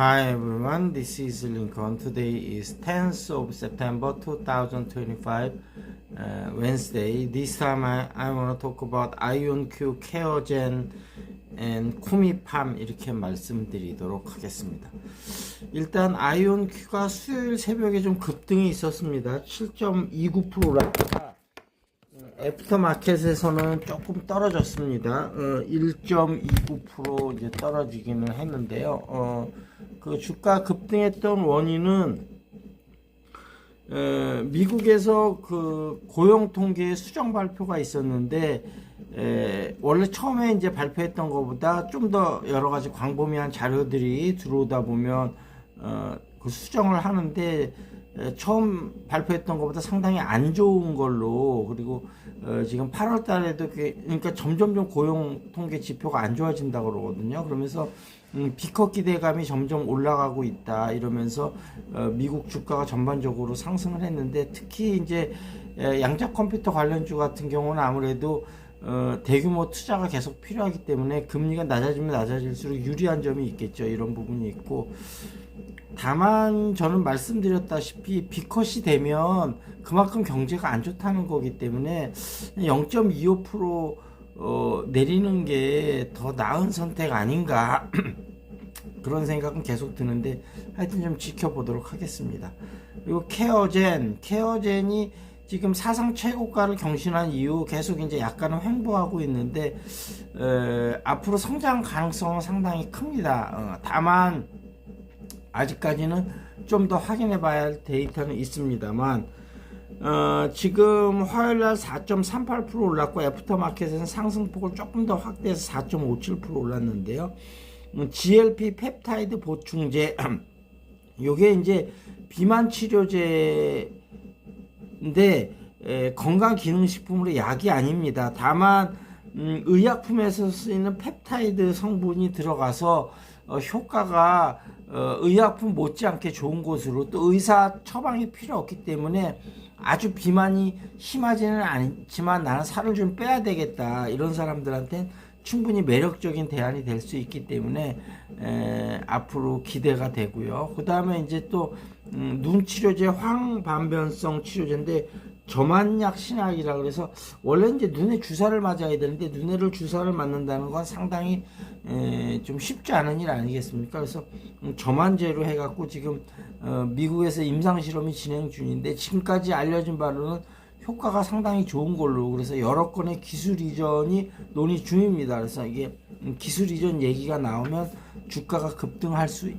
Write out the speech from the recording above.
Hi everyone, this is Lincoln. Today is 10th of September 2025, uh, Wednesday. This time I, I want to talk about IonQ, Keogen, and 코미팜 이렇게 말씀드리도록 하겠습니다. 일단 아이온큐가 수요일 새벽에 좀 급등이 있었습니다. 7.29% 올랐다가 애프터 마켓에서는 조금 떨어졌습니다. 어, 1.29% 이제 떨어지기는 했는데요. 어, 그 주가 급등했던 원인은 에, 미국에서 그 고용 통계 수정 발표가 있었는데 에, 원래 처음에 이제 발표했던 것보다 좀 더 여러 가지 광범위한 자료들이 들어오다 보면 어, 그 수정을 하는데 에, 처음 발표했던 것보다 상당히 안 좋은 걸로 그리고 어, 지금 8월 달에도 그- 그러니까 점점점 고용 통계 지표가 안 좋아진다 그러거든요. 그러면서 음, 비커 기대감이 점점 올라가고 있다 이러면서 어, 미국 주가가 전반적으로 상승을 했는데 특히 이제 에, 양자 컴퓨터 관련주 같은 경우는 아무래도 어, 대규모 투자가 계속 필요하기 때문에 금리가 낮아지면 낮아질수록 유리한 점이 있겠죠. 이런 부분이 있고 다만 저는 말씀드렸다시피 비컷이 되면 그만큼 경제가 안 좋다는 거기 때문에 0.25% 어, 내리는 게 더 나은 선택 아닌가 그런 생각은 계속 드는데 하여튼 좀 지켜보도록 하겠습니다. 그리고 케어젠, 케어젠이 지금 사상 최고가를 경신한 이후 계속 이제 약간은 횡보하고 있는데 어, 앞으로 성장 가능성은 상당히 큽니다. 어, 다만 아직까지는 좀 더 확인해 봐야 할 데이터는 있습니다만 어, 지금 화요일 날 4.38% 올랐고 애프터마켓에서는 상승폭을 조금 더 확대해서 4.57% 올랐는데요. 음, GLP 펩타이드 보충제 요게 이제 비만 치료제 인데 에, 건강기능식품으로 약이 아닙니다. 다만 음, 의약품에서 쓰이는 펩타이드 성분이 들어가서 어, 효과가 어, 의약품 못지않게 좋은 것으로 또 의사 처방이 필요 없기 때문에 아주 비만이 심하지는 않지만 나는 살을 좀 빼야 되겠다 이런 사람들한테 충분히 매력적인 대안이 될 수 있기 때문에 에, 앞으로 기대가 되고요. 그 다음에 이제 또 음, 눈 치료제 황반변성 치료제인데 저만약 신약이라 그래서 원래 이제 눈에 주사를 맞아야 되는데 눈에를 주사를 맞는다는 건 상당히 에, 좀 쉽지 않은 일 아니겠습니까? 그래서 음, 저만제로 해갖고 지금 어, 미국에서 임상 실험이 진행 중인데 지금까지 알려진 바로는 효과가 상당히 좋은 걸로 그래서 여러 건의 기술 이전이 논의 중입니다. 그래서 이게 음, 기술 이전 얘기가 나오면 주가가 급등할 수 있.